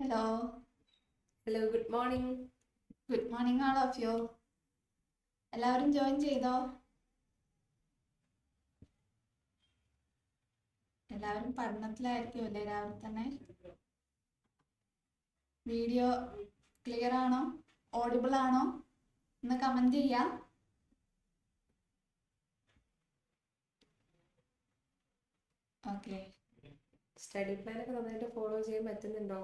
Hello hello good morning good morning all of you എല്ലാവരും join ചെയ്തോ? എല്ലാവരും പഠനത്തിലായിരിക്കും അല്ലേ രാവിലെ തന്നെ? വീഡിയോ ക്ലിയർ ആണോ? ഓഡിബിൾ ആണോ? ഒന്ന് കമന്റ് ചെയ്യാം. ഓക്കെ സ്റ്റഡി പ്ലാൻ ഒക്കെ നന്നായിട്ട് ഫോളോ ചെയ്യാൻ പറ്റുന്നുണ്ടോ?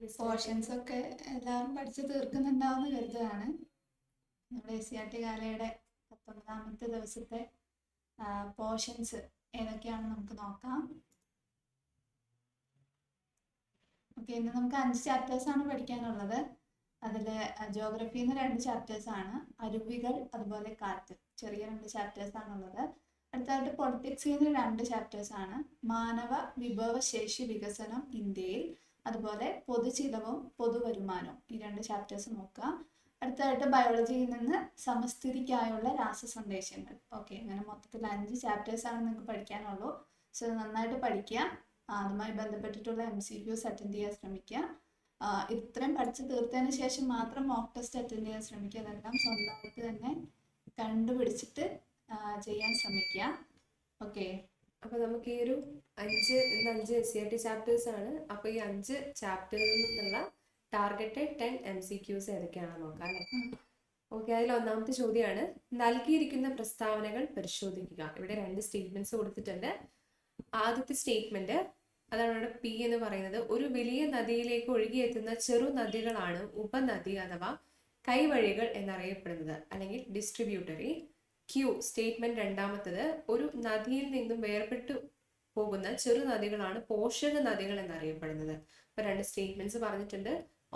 പോർഷൻസ് ഒക്കെ എല്ലാവരും പഠിച്ചു തീർക്കുന്നുണ്ടാവുമെന്ന് കരുതുകയാണ്. നമ്മുടെ എസ് സി ആർ ടി കാലയുടെ പത്തൊമ്പതാമത്തെ ദിവസത്തെ പോർഷൻസ് ഏതൊക്കെയാണെന്ന് നമുക്ക് നോക്കാം. ഓക്കെ ഇന്ന് നമുക്ക് അഞ്ച് ചാപ്റ്റേഴ്സ് ആണ് പഠിക്കാനുള്ളത്. അതിൽ ജോഗ്രഫിയിൽ നിന്ന് രണ്ട് ചാപ്റ്റേഴ്സ് ആണ്. അരുവികൾ അതുപോലെ കാറ്റ്. ചെറിയ രണ്ട് ചാപ്റ്റേഴ്സ് ആണുള്ളത്. അടുത്തതായിട്ട് പൊളിറ്റിക്സിൽ നിന്ന് രണ്ട് ചാപ്റ്റേഴ്സ് ആണ്. മാനവ വിഭവശേഷി വികസനം ഇന്ത്യയിൽ. അതുപോലെ പൊതുചിലവും പൊതുവരുമാനവും. ഈ രണ്ട് ചാപ്റ്റേഴ്സ് നോക്കുക. അടുത്തതായിട്ട് ബയോളജിയിൽ നിന്ന് സമസ്ഥിതിക്കായുള്ള രാസസന്ദേശങ്ങൾ. ഓക്കെ അങ്ങനെ മൊത്തത്തിൽ അഞ്ച് ചാപ്റ്റേഴ്സ് ആണ് നിങ്ങൾക്ക് പഠിക്കാനുള്ളൂ. സോ നന്നായിട്ട് പഠിക്കുക. അതുമായി ബന്ധപ്പെട്ടിട്ടുള്ള എം സി ക്യൂസ് അറ്റൻഡ് ചെയ്യാൻ ശ്രമിക്കുക. ഇത്രയും പഠിച്ച് തീർത്തതിന് ശേഷം മാത്രം മോക്ക് ടെസ്റ്റ് അറ്റൻഡ് ചെയ്യാൻ ശ്രമിക്കുക. അതെല്ലാം സ്വന്തമായിട്ട് തന്നെ കണ്ടുപിടിച്ചിട്ട് ചെയ്യാൻ ശ്രമിക്കുക. ഓക്കെ അപ്പൊ നമുക്ക് ഈ ഒരു അഞ്ച് ഇന്ന് അഞ്ച് S C R T chapters ആണ്. അപ്പൊ ഈ അഞ്ച് ചാപ്റ്റേഴ്സിൽ നിന്നുള്ള targeted ten M C Qs ഏതൊക്കെയാണെന്ന് നോക്കാം അല്ലെ? ഓക്കെ അതിൽ ഒന്നാമത്തെ ചോദ്യമാണ് നൽകിയിരിക്കുന്ന പ്രസ്താവനകൾ പരിശോധിക്കുക. ഇവിടെ രണ്ട് സ്റ്റേറ്റ്മെന്റ്സ് കൊടുത്തിട്ടുണ്ട്. ആദ്യത്തെ സ്റ്റേറ്റ്മെന്റ് അതാണ് ഇവിടെ പി എന്ന് പറയുന്നത്. ഒരു വലിയ നദിയിലേക്ക് ഒഴുകിയെത്തുന്ന ചെറു നദികളാണ് ഉപനദി അഥവാ കൈവഴികൾ എന്നറിയപ്പെടുന്നത്. അല്ലെങ്കിൽ ഡിസ്ട്രിബ്യൂട്ടറി ക്യൂ സ്റ്റേറ്റ്മെന്റ് രണ്ടാമത്തത് ഒരു നദിയിൽ നിന്നും വേർപെട്ടു പോകുന്ന ചെറു നദികളാണ് പോഷക നദികൾ എന്നറിയപ്പെടുന്നത്. അപ്പൊ രണ്ട് സ്റ്റേറ്റ്മെന്റ്സ് പറഞ്ഞിട്ടുണ്ട്.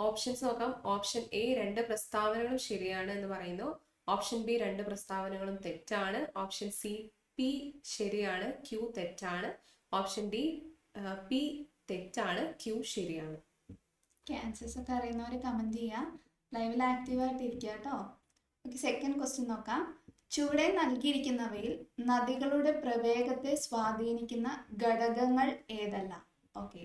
ഓപ്ഷൻസ് നോക്കാം. ഓപ്ഷൻ എ രണ്ട് പ്രസ്താവനകളും ശരിയാണ് എന്ന് പറയുന്നു. ഓപ്ഷൻ ബി രണ്ട് പ്രസ്താവനകളും തെറ്റാണ്. ഓപ്ഷൻ സി പി ശരിയാണ് ക്യൂ തെറ്റാണ്. ഓപ്ഷൻ ഡി പി തെറ്റാണ് ക്യൂ ശരിയാണ്. ഒക്കെ അറിയുന്നവർ കമന്റ് ചെയ്യാം. ലൈവിൽ ആക്റ്റീവായിട്ട് ഇരിക്കുക കേട്ടോ സെക്കൻഡ് ക്വസ്റ്റ്യൻ നോക്കാം. ചുവടെ നൽകിയിരിക്കുന്നവയിൽ നദികളുടെ പ്രവേഗത്തെ സ്വാധീനിക്കുന്ന ഘടകങ്ങൾ ഏതെല്ലാം? ഓക്കെ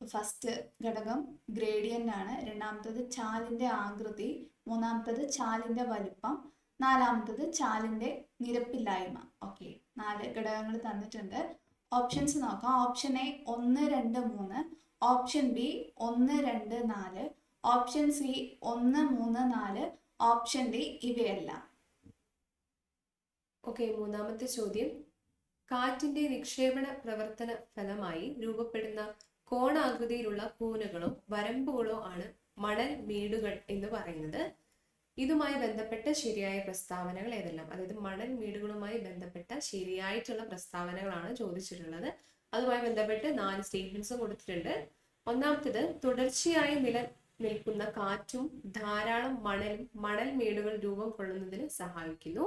ഫസ്റ്റ് ഘടകം ഗ്രേഡിയന്റ് ആണ്. രണ്ടാമത്തത് ചാലിന്റെ ആകൃതി മൂന്നാമത്തത് ചാലിന്റെ വലിപ്പം നാലാമത്തത് ചാലിന്റെ നിരപ്പില്ലായ്മ. ഓക്കെ നാല് ഘടകങ്ങൾ തന്നിട്ടുണ്ട്. ഓപ്ഷൻസ് നോക്കാം. ഓപ്ഷൻ എ ഒന്ന് രണ്ട് മൂന്ന് ഓപ്ഷൻ ബി ഒന്ന് രണ്ട് നാല് ഓപ്ഷൻ സി ഒന്ന് മൂന്ന് നാല് ഓപ്ഷൻ ഡി ഇവയെല്ലാം. ഓക്കെ മൂന്നാമത്തെ ചോദ്യം. കാറ്റിന്റെ നിക്ഷേപണ പ്രവർത്തന ഫലമായി രൂപപ്പെടുന്ന കോണാകൃതിയിലുള്ള കൂനുകളോ വരമ്പുകളോ ആണ് മണൽ വീടുകൾ എന്ന് പറയുന്നത്. ഇതുമായി ബന്ധപ്പെട്ട ശരിയായ പ്രസ്താവനകൾ ഏതെല്ലാം? അതായത് മണൽ വീടുകളുമായി ബന്ധപ്പെട്ട ശരിയായിട്ടുള്ള പ്രസ്താവനകളാണ് ചോദിച്ചിട്ടുള്ളത്. അതുമായി ബന്ധപ്പെട്ട് നാല് സ്റ്റേറ്റ്മെന്റ്സും കൊടുത്തിട്ടുണ്ട്. ഒന്നാമത്തേത് തുടർച്ചയായി നില നിൽക്കുന്ന കാറ്റും ധാരാളം മണലും മണൽ മേടുകൾ രൂപം കൊള്ളുന്നതിന് സഹായിക്കുന്നു.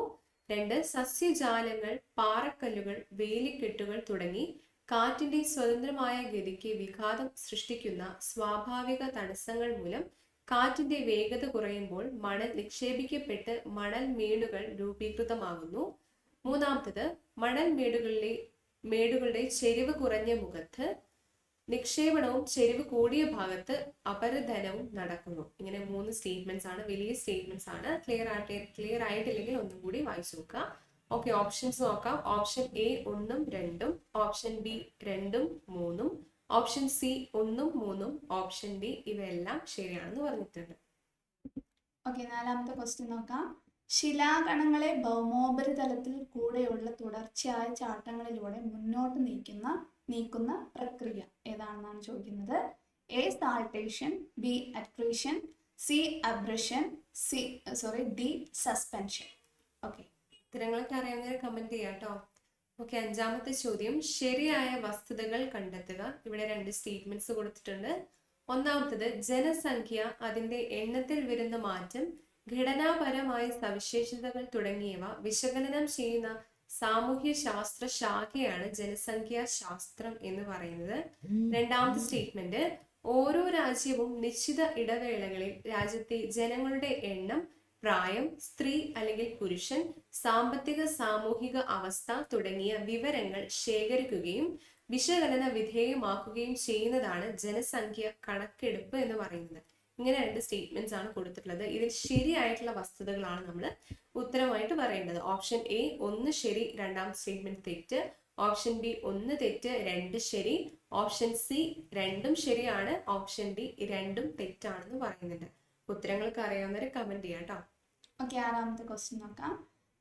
രണ്ട് സസ്യജാലങ്ങൾ പാറക്കല്ലുകൾ വേലിക്കെട്ടുകൾ തുടങ്ങി കാറ്റിന്റെ സ്വതന്ത്രമായ ഗതിക്ക് വിഘാതം സൃഷ്ടിക്കുന്ന സ്വാഭാവിക തടസ്സങ്ങൾ മൂലം കാറ്റിന്റെ വേഗത കുറയുമ്പോൾ മണൽ നിക്ഷേപിക്കപ്പെട്ട് മണൽ മേടുകൾ രൂപീകൃതമാകുന്നു. മൂന്നാമത്തത് മണൽ മേടുകളിലെ മേടുകളുടെ ചെരിവ് കുറഞ്ഞ മുഖത്ത് നിക്ഷേപണവും ചെരിവ് കൂടിയ ഭാഗത്ത് അപരധനവും നടക്കുന്നു. ഇങ്ങനെ മൂന്ന് സ്റ്റേറ്റ്മെന്റ്സ് ആണ് വലിയ സ്റ്റേറ്റ്മെന്റ്സ് ആണ്. ക്ലിയർ ആയിട്ട് ക്ലിയർ ആയിട്ടില്ലെങ്കിൽ ഒന്നും കൂടി വായിച്ചു നോക്കുക. ഓക്കെ ഓപ്ഷൻസ് നോക്കാം. ഓപ്ഷൻ എ ഒന്നും രണ്ടും ഓപ്ഷൻ ബി രണ്ടും മൂന്നും ഓപ്ഷൻ സി ഒന്നും മൂന്നും ഓപ്ഷൻ ഡി ഇവയെല്ലാം ശരിയാണെന്ന് പറഞ്ഞിട്ടുണ്ട്. ഓക്കെ നാലാമത്തെ ക്വസ്റ്റ്യൻ നോക്കാം. ശിലാകണങ്ങളെ ഭൗമോപരിതലത്തിൽ കൂടെയുള്ള തുടർച്ചയായ ചാട്ടങ്ങളിലൂടെ മുന്നോട്ട് നീക്കുന്ന നീക്കുന്ന പ്രക്രിയ. ഏതാണെന്നാണ് ചോദിക്കുന്നത്? A saltation B attrition C abrasion C sorry D suspension okay ഉത്തരങ്ങളൊക്കെ അറിയാവുന്നവർ കമന്റ് ചെയ്യാം കേട്ടോ ഓക്കെ അഞ്ചാമത്തെ ചോദ്യം. ശരിയായ വസ്തുതകൾ കണ്ടെത്തുക. ഇവിടെ രണ്ട് സ്റ്റേറ്റ്മെന്റ്സ് കൊടുത്തിട്ടുണ്ട്. ഒന്നാമത്തത് ജനസംഖ്യ അതിന്റെ എണ്ണത്തിൽ വരുന്ന മാറ്റം ഘടനാപരമായ സവിശേഷതകൾ തുടങ്ങിയവ വിശകലനം ചെയ്യുന്ന സാമൂഹ്യ ശാസ്ത്ര ശാഖയാണ് ജനസംഖ്യാ ശാസ്ത്രം എന്ന് പറയുന്നത്. രണ്ടാമത്തെ സ്റ്റേറ്റ്മെന്റ് ഓരോ രാജ്യവും നിശ്ചിത ഇടവേളകളിൽ രാജ്യത്തെ ജനങ്ങളുടെ എണ്ണം പ്രായം സ്ത്രീ അല്ലെങ്കിൽ പുരുഷൻ സാമ്പത്തിക സാമൂഹിക അവസ്ഥ തുടങ്ങിയ വിവരങ്ങൾ ശേഖരിക്കുകയും വിശകലന വിധേയമാക്കുകയും ചെയ്യുന്നതാണ് ജനസംഖ്യ കണക്കെടുപ്പ് എന്ന് പറയുന്നത്. ഇങ്ങനെ രണ്ട് സ്റ്റേറ്റ്മെന്റ്സ് ആണ് കൊടുത്തിട്ടുള്ളത്. ഇതിൽ ശരിയായിട്ടുള്ള വസ്തുതകളാണ് നമ്മൾ ഉത്തരമായിട്ട് പറയേണ്ടത്. ഓപ്ഷൻ എ ഒന്ന് ശരി രണ്ടാം സ്റ്റേറ്റ്മെന്റ് തെറ്റ്. ഓപ്ഷൻ ബി ഒന്ന് തെറ്റ് രണ്ട് ശരി. ഓപ്ഷൻ സി രണ്ടും ശരിയാണ്. ഓപ്ഷൻ ഡി രണ്ടും തെറ്റാണെന്ന് പറയുന്നുണ്ട്. ഉത്തരങ്ങൾക്ക് അറിയാവുന്നവർ കമന്റ് ചെയ്യാം കേട്ടോ. ഓക്കെ ആറാമത്തെ ക്വസ്റ്റ്യൻ നോക്കാം.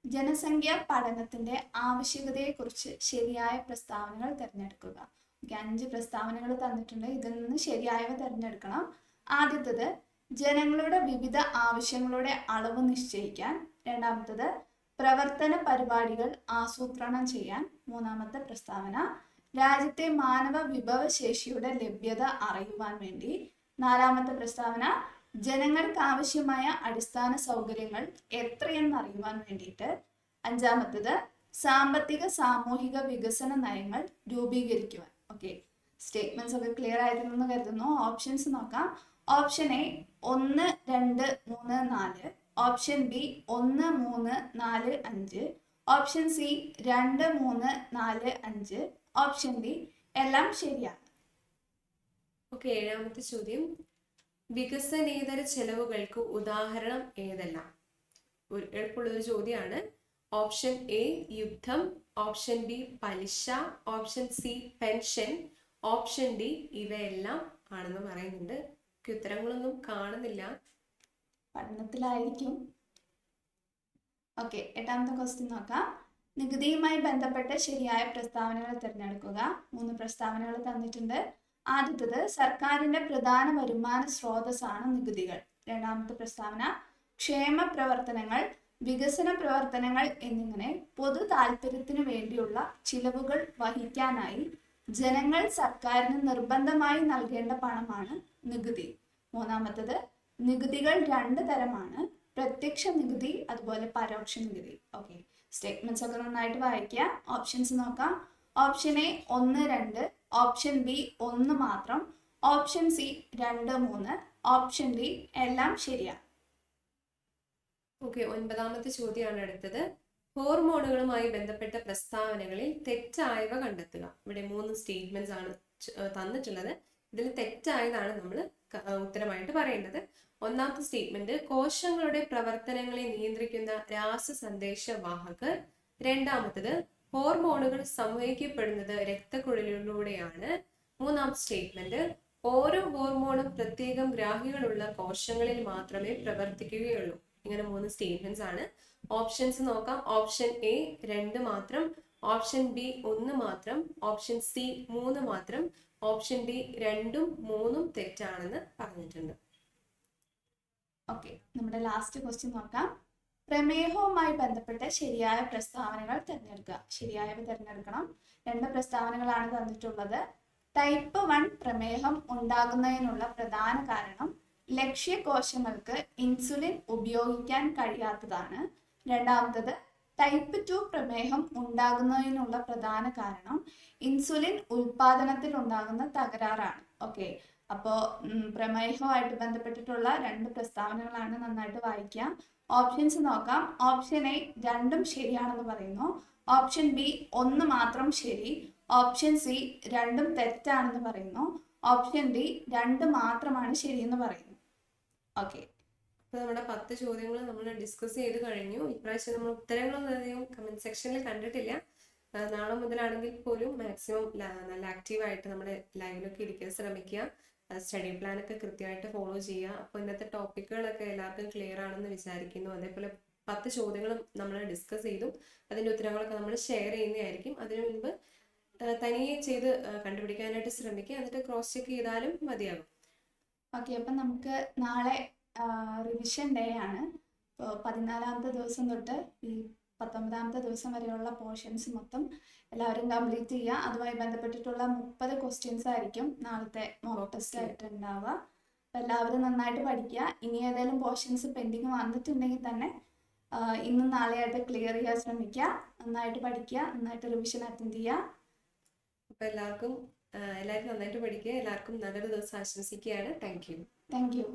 ജനസംഖ്യ പഠനത്തിന്റെ ആവശ്യകതയെക്കുറിച്ച് ശരിയായ പ്രസ്താവനകൾ തിരഞ്ഞെടുക്കുക. ഓക്കെ അഞ്ച് പ്രസ്താവനകൾ തന്നിട്ടുണ്ട്. ഇതിൽ നിന്ന് ശരിയായവ തിരഞ്ഞെടുക്കണം. ആദ്യത്തത് ജനങ്ങളുടെ വിവിധ ആവശ്യങ്ങളുടെ അളവ് നിശ്ചയിക്കാൻ. രണ്ടാമത്തത് പ്രവർത്തന പരിപാടികൾ ആസൂത്രണം ചെയ്യാൻ. മൂന്നാമത്തെ പ്രസ്താവന രാജ്യത്തെ മാനവ വിഭവശേഷിയുടെ ലഭ്യത അറിയുവാൻ വേണ്ടി. നാലാമത്തെ പ്രസ്താവന ജനങ്ങൾക്ക് ആവശ്യമായ അടിസ്ഥാന സൗകര്യങ്ങൾ എത്രയെന്ന് അറിയുവാൻ വേണ്ടിയിട്ട്. അഞ്ചാമത്തത് സാമ്പത്തിക സാമൂഹിക വികസന നയങ്ങൾ രൂപീകരിക്കുവാൻ. ഓക്കെ. സ്റ്റേറ്റ്മെന്റ്സ് ഒക്കെ ക്ലിയർ ആയിരുന്നു എന്ന് കരുതുന്നു. ഓപ്ഷൻസ് നോക്കാം. ഓപ്ഷൻ എ ഒന്ന് രണ്ട് മൂന്ന് നാല്. ഓപ്ഷൻ ബി ഒന്ന് മൂന്ന് നാല് അഞ്ച്. ഓപ്ഷൻ സി രണ്ട് മൂന്ന് നാല് അഞ്ച്. ഓപ്ഷൻ ഡി എല്ലാം ശരിയാണ്. ഓക്കെ ഏഴാമത്തെ ചോദ്യം. വികസനേതര ചെലവുകൾക്ക് ഉദാഹരണം ഏതെല്ലാം? ഒരു എളുപ്പമുള്ളൊരു ചോദ്യമാണ്. ഓപ്ഷൻ എ യുദ്ധം. ഓപ്ഷൻ ബി പലിശ. Option C pension option D ഇവയെല്ലാം ആണെന്ന് പറയുന്നുണ്ട്. ഉത്തരങ്ങളൊന്നും കാണുന്നില്ല. പഠനത്തിലായിരിക്കും. ഓക്കെ എട്ടാമത്തെ ക്വസ്റ്റ്യൻ നോക്കാം. നികുതിയുമായി ബന്ധപ്പെട്ട ശരിയായ പ്രസ്താവനകൾ തിരഞ്ഞെടുക്കുക. മൂന്ന് പ്രസ്താവനകൾ തന്നിട്ടുണ്ട്. ആദ്യത്തത് സർക്കാരിന്റെ പ്രധാന വരുമാന സ്രോതസ്സാണ് നികുതികൾ. രണ്ടാമത്തെ പ്രസ്താവന ക്ഷേമ പ്രവർത്തനങ്ങൾ വികസന പ്രവർത്തനങ്ങൾ എന്നിങ്ങനെ പൊതു താല്പര്യത്തിനു വേണ്ടിയുള്ള ചിലവുകൾ വഹിക്കാനായി ജനങ്ങൾ സർക്കാരിന് നിർബന്ധമായി നൽകേണ്ട പണമാണ് നികുതി. മൂന്നാമത്തത് നികുതികൾ രണ്ട് തരമാണ്. പ്രത്യക്ഷ നികുതി അതുപോലെ പരോക്ഷ നികുതി. ഓക്കെ സ്റ്റേറ്റ്മെന്റ്സ് ഒക്കെ നന്നായിട്ട് വായിക്കുക. ഓപ്ഷൻസ് നോക്കാം. ഓപ്ഷൻ എ ഒന്ന് രണ്ട് ഓപ്ഷൻ ബി ഒന്ന് മാത്രം ഓപ്ഷൻ സി രണ്ട് മൂന്ന് ഓപ്ഷൻ ഡി എല്ലാം ശരിയാണ് ഓക്കെ ഒൻപതാമത്തെ ചോദ്യമാണ് അടുത്തത് ഹോർമോണുകളുമായി ബന്ധപ്പെട്ട പ്രസ്താവനകളിൽ തെറ്റായവ കണ്ടെത്തുക. ഇവിടെ മൂന്ന് സ്റ്റേറ്റ്മെന്റ്സ് ആണ് തന്നിട്ടുള്ളത്. ഇതിൽ തെറ്റായതാണ് നമ്മൾ ഉത്തരമായിട്ട് പറയേണ്ടത്. ഒന്നാമത്തെ സ്റ്റേറ്റ്മെന്റ് കോശങ്ങളുടെ പ്രവർത്തനങ്ങളെ നിയന്ത്രിക്കുന്ന രാസ സന്ദേശവാഹകർ രണ്ടാമത്തത് ഹോർമോണുകൾ സംവഹിക്കപ്പെടുന്നത് രക്തക്കുഴലിലൂടെയാണ് മൂന്നാമത്തെ സ്റ്റേറ്റ്മെന്റ് ഓരോ ഹോർമോണും പ്രത്യേകം ഗ്രാഹികളുള്ള കോശങ്ങളിൽ മാത്രമേ പ്രവർത്തിക്കുകയുള്ളൂ. ഇങ്ങനെ മൂന്ന് സ്റ്റേറ്റ്മെന്റ്സ് ആണ്. ഓപ്ഷൻസ് നോക്കാം. ഓപ്ഷൻ എ രണ്ട് മാത്രം. ഓപ്ഷൻ ബി ഒന്ന് മാത്രം. ഓപ്ഷൻ സി മൂന്ന് മാത്രം. ഓപ്ഷൻ ഡി രണ്ടും മൂന്നും തെറ്റാണെന്ന് പറഞ്ഞിട്ടുണ്ട്. ഓക്കെ നമ്മുടെ ലാസ്റ്റ് ക്വസ്റ്റ്യൻ നോക്കാം. പ്രമേഹവുമായി ബന്ധപ്പെട്ട ശരിയായ പ്രസ്താവനകൾ തിരഞ്ഞെടുക്കുക. ശരിയായവ തിരഞ്ഞെടുക്കണം. രണ്ട് പ്രസ്താവനകളാണ് തന്നിട്ടുള്ളത്. ടൈപ്പ് വൺ പ്രമേഹം ഉണ്ടാകുന്നതിനുള്ള പ്രധാന കാരണം ലക്ഷ്യകോശങ്ങൾക്ക് ഇൻസുലിൻ ഉപയോഗിക്കാൻ കഴിയാത്തതാണ്. രണ്ടാമത്തത് ടൈപ്പ് ടു പ്രമേഹം ഉണ്ടാകുന്നതിനുള്ള പ്രധാന കാരണം ഇൻസുലിൻ ഉൽപാദനത്തിൽ ഉണ്ടാകുന്ന തകരാറാണ്. ഓക്കെ. അപ്പോ പ്രമേഹവുമായിട്ട് ബന്ധപ്പെട്ടിട്ടുള്ള രണ്ട് പ്രസ്താവനകളാണ് നന്നായിട്ട് വായിക്കാം. ഓപ്ഷൻസ് നോക്കാം. ഓപ്ഷൻ എ രണ്ടും ശരിയാണെന്ന് പറയുന്നു. ഓപ്ഷൻ ബി ഒന്ന് മാത്രം ശരി. ഓപ്ഷൻ സി രണ്ടും തെറ്റാണെന്ന് പറയുന്നു. ഓപ്ഷൻ ഡി രണ്ട് മാത്രമാണ് ശരിയെന്ന് പറയുന്നു. ഓക്കെ. അപ്പൊ നമ്മുടെ പത്ത് ചോദ്യങ്ങൾ നമ്മൾ ഡിസ്കസ് ചെയ്ത് കഴിഞ്ഞു. ഇപ്രാവശ്യം നമ്മൾ ഉത്തരങ്ങളൊന്നും അധികം കമന്റ് സെക്ഷനിൽ കണ്ടിട്ടില്ല. നാളെ മുതലാണെങ്കിൽ പോലും മാക്സിമം നല്ല ആക്റ്റീവായിട്ട് നമ്മുടെ ലൈവിലൊക്കെ ഇരിക്കാൻ ശ്രമിക്കുക. സ്റ്റഡി പ്ലാൻ ഒക്കെ കൃത്യമായിട്ട് ഫോളോ ചെയ്യുക. അപ്പോൾ ഇന്നത്തെ ടോപ്പിക്കുകളൊക്കെ എല്ലാവർക്കും ക്ലിയർ ആണെന്ന് വിചാരിക്കുന്നു. അതേപോലെ പത്ത് ചോദ്യങ്ങളും നമ്മൾ ഡിസ്കസ് ചെയ്തു. അതിന്റെ ഉത്തരങ്ങളൊക്കെ നമ്മൾ ഷെയർ ചെയ്യുന്നതായിരിക്കും. അതിനു മുൻപ് തനിയെ ചെയ്ത് കണ്ടുപിടിക്കാനായിട്ട് ശ്രമിക്കുക. എന്നിട്ട് ക്രോസ് ചെക്ക് ചെയ്താലും മതിയാകും. ഓക്കെ അപ്പം നമുക്ക് നാളെ റിവിഷൻ ഡേ ആണ്. ഇപ്പോൾ പതിനാലാമത്തെ ദിവസം തൊട്ട് ഈ പത്തൊമ്പതാമത്തെ ദിവസം വരെയുള്ള പോർഷൻസ് മൊത്തം എല്ലാവരും കംപ്ലീറ്റ് ചെയ്യുക. അതുമായി ബന്ധപ്പെട്ടിട്ടുള്ള മുപ്പത് ക്വസ്റ്റ്യൻസ് ആയിരിക്കും നാളത്തെ മോക്ക് ടെസ്റ്റ് ആയിട്ട് ഉണ്ടാവുക. അപ്പം എല്ലാവരും നന്നായിട്ട് പഠിക്കുക. ഇനി ഏതെങ്കിലും പോർഷൻസ് പെൻഡിങ് വന്നിട്ടുണ്ടെങ്കിൽ തന്നെ ഇന്നും നാളെയായിട്ട് ക്ലിയർ ചെയ്യാൻ ശ്രമിക്കുക. നന്നായിട്ട് പഠിക്കുക. നന്നായിട്ട് റിവിഷൻ അറ്റൻഡ് ചെയ്യുക. അപ്പം എല്ലാവർക്കും എല്ലാവരും നന്നായിട്ട് പഠിക്കുക. എല്ലാവർക്കും നല്ലൊരു ദിവസം ആശംസിക്കുകയാണ്. Thank you thank you